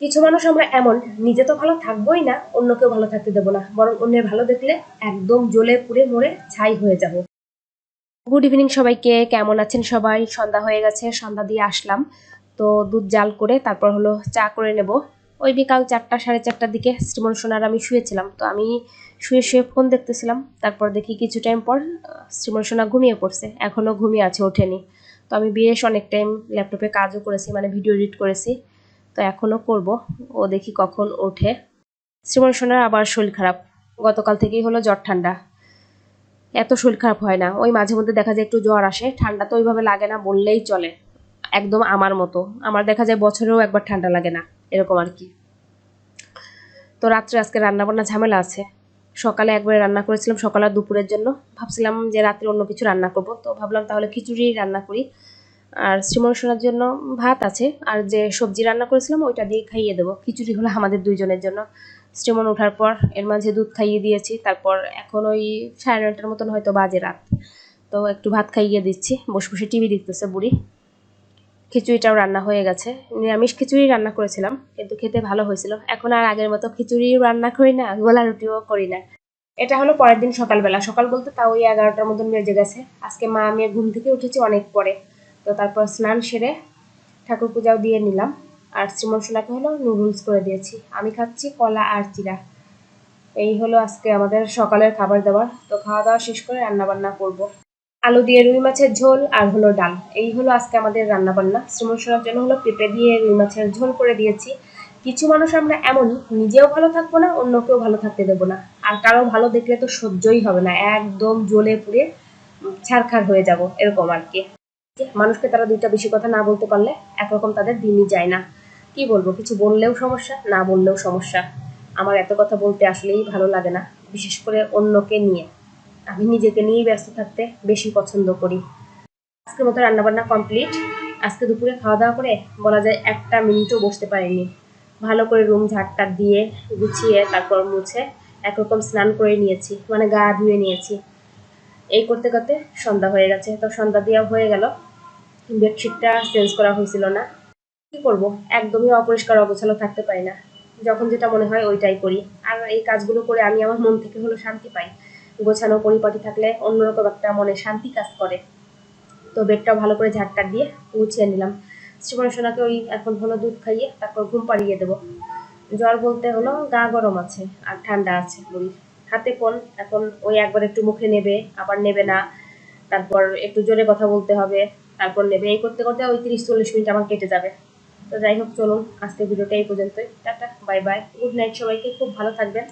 কিছু মানুষ আমরা এমন, নিজে তো ভালো থাকবোই না, অন্যকেও ভালো থাকতে দেবো না, বরং অন্যের ভালো দেখলে একদম জ্বলে পুড়ে মরে ছাই হয়ে যাব। গুড ইভিনিং সবাইকে, কেমন আছেন সবাই? সন্ধ্যা হয়ে গেছে, সন্ধ্যা দিয়ে আসলাম। তো দুধ জাল করে তারপর হলো চা করে নেব। ওই বিকাল চারটা, সাড়ে চারটার দিকে শ্রীমন সোনার আমি শুয়েছিলাম। তো আমি শুয়ে শুয়ে ফোন দেখতেছিলাম। তারপর দেখি কিছু টাইম পর শ্রীমন সোনা ঘুমিয়ে পড়ছে। এখনও ঘুমিয়ে আছে, ওঠেনি। তো আমি বেশ অনেক টাইম ল্যাপটপে কাজও করেছি মানে ভিডিও এডিট করেছি। তো এখনও করব। ও দেখি কখন ওঠে। শ্রীমন সোনার আবার শরীর খারাপ। গতকাল থেকেই হলো জ্বর ঠান্ডা। এত শরীর খারাপ হয় না। ওই মাঝে মধ্যে দেখা যায় একটু জ্বর আসে। ঠান্ডা তো ওইভাবে লাগে না, বললেই চলে। একদম আমার মতো। আমার দেখা যায় বছরেও একবার ঠান্ডা লাগে না, এরকম আর কি। তো রাত্রে আজকে রান্না বান্না ঝামেলা আছে। সকালে একবারে রান্না করেছিলাম সকাল দুপুরের জন্য। ভাবছিলাম যে রাত্রে অন্য কিছু রান্না করব। তো ভাবলাম তাহলে খিচুড়ি রান্না করি। আর শ্রীমন সোনার জন্য ভাত আছে। আর যে সবজি রান্না করেছিলাম, ওইটা দিয়ে খাইয়ে দেবো। খিচুড়ি হলো আমাদের দুইজনের জন্য। শ্রীমন ওঠার পর এর মাঝে দুধ খাইয়ে দিয়েছি। তারপর এখন ওই সাড়ে নটার মতন হয়তো বাজে রাত। তো একটু ভাত খাইয়ে দিচ্ছি। বসে বসে টিভি দেখতেছে বুড়ি। খিচুড়িটাও রান্না হয়ে গেছে। নিরামিষ খিচুড়ি রান্না করেছিলাম, কিন্তু খেতে ভালো হয়েছিল। এখন আর আগের মতো খিচুড়ি রান্না করি না, গোলা রুটিও করি না। এটা হলো পরের দিন সকালবেলা। সকাল বলতে তাও ওই এগারোটার মতন বেজে গেছে। আজকে মা, আমি ঘুম থেকে উঠেছি অনেক পরে। তো তারপর স্নান সেরে ঠাকুর পূজাও দিয়ে নিলাম। আর শ্রীমন হলো নুডলস করে দিয়েছি। আমি খাচ্ছি কলা আর চিরা এই হলো আজকে আমাদের সকালের খাবার দাবার। তো খাওয়া দাওয়া শেষ করে রান্না বান্না করব। আলু দিয়ে রুই মাছের ঝোল আর হলো ডাল। এই হলো আজকে আমাদের রান্না বান্না সোনার জন্য হলো পেঁপে দিয়ে রুই মাছের ঝোল করে দিয়েছি। কিছু মানুষ আমরা এমন নিজেও ভালো থাকব না, অন্যকেও ভালো থাকতে দেবো না। আর কারও ভালো দেখলে তো সহ্যই হবে না। একদম জ্বলে পুড়ে ছারখার হয়ে যাব, এরকম আর কি। মানুষকে তারা দুইটা বেশি কথা না বলতে পারলে একরকম তাদের দিনই যায় না। কি বলব, কিছু বললেও সমস্যা, না বললেও সমস্যা। আমার এত কথা বলতে আসলেই ভালো লাগে না, বিশেষ করে অন্যকে নিয়ে। আমি নিজেকে নিয়েই ব্যস্ত থাকতে বেশি পছন্দ করি। আজকের মতো রান্নাবান্না কমপ্লিট। আজকে দুপুরে খাওয়া দাওয়া করে বলা যায় একটা মিনিটও বসতে পারিনি। ভালো করে রুম ঝাড়টা দিয়ে গুছিয়ে তারপর মুছে একরকম স্নান করে নিয়েছি মানে গা ধুয়ে নিয়েছি। এই করতে করতে সন্ধ্যা হয়ে গেছে, তো সন্ধ্যা দেওয়া হয়ে গেল। বেডশিটটা চেঞ্জ করা হয়েছিল না। কি করব? একদমই অপরিষ্কার অগোছালো থাকতে পারি না। যখন যেটা মনে হয় ওইটাই করি। আর এই কাজগুলো করে আমি আমার মন থেকে হলো শান্তি পাই। গোছানো পরিপাটি থাকলে অন্যরকম একটা মনে শান্তি কাজ করে। তো বেডটাও ভালো করে ঝাড়টা দিয়ে গুছিয়ে নিলাম। শ্রীমন সোনাকে ওই এখন হলো দুধ খাইয়ে তারপর ঘুম পাড়িয়ে দেবো। জ্বর বলতে হলো গা গরম আছে আর ঠান্ডা আছে বুড়ির হাতে ফোন, এখন ওই একবার একটু মুখে নেবে, আবার নেবে না। তারপর একটু জোরে কথা বলতে হবে। তারপর নেবে এই করতে করতে ওই তিরিশ চল্লিশ মিনিট আমার কেটে যাবে। তো যাই হোক, চলুন আজকে ভিডিওটা এই পর্যন্তই। Tata bye bye good night সবাইকে, খুব ভালো থাকবেন।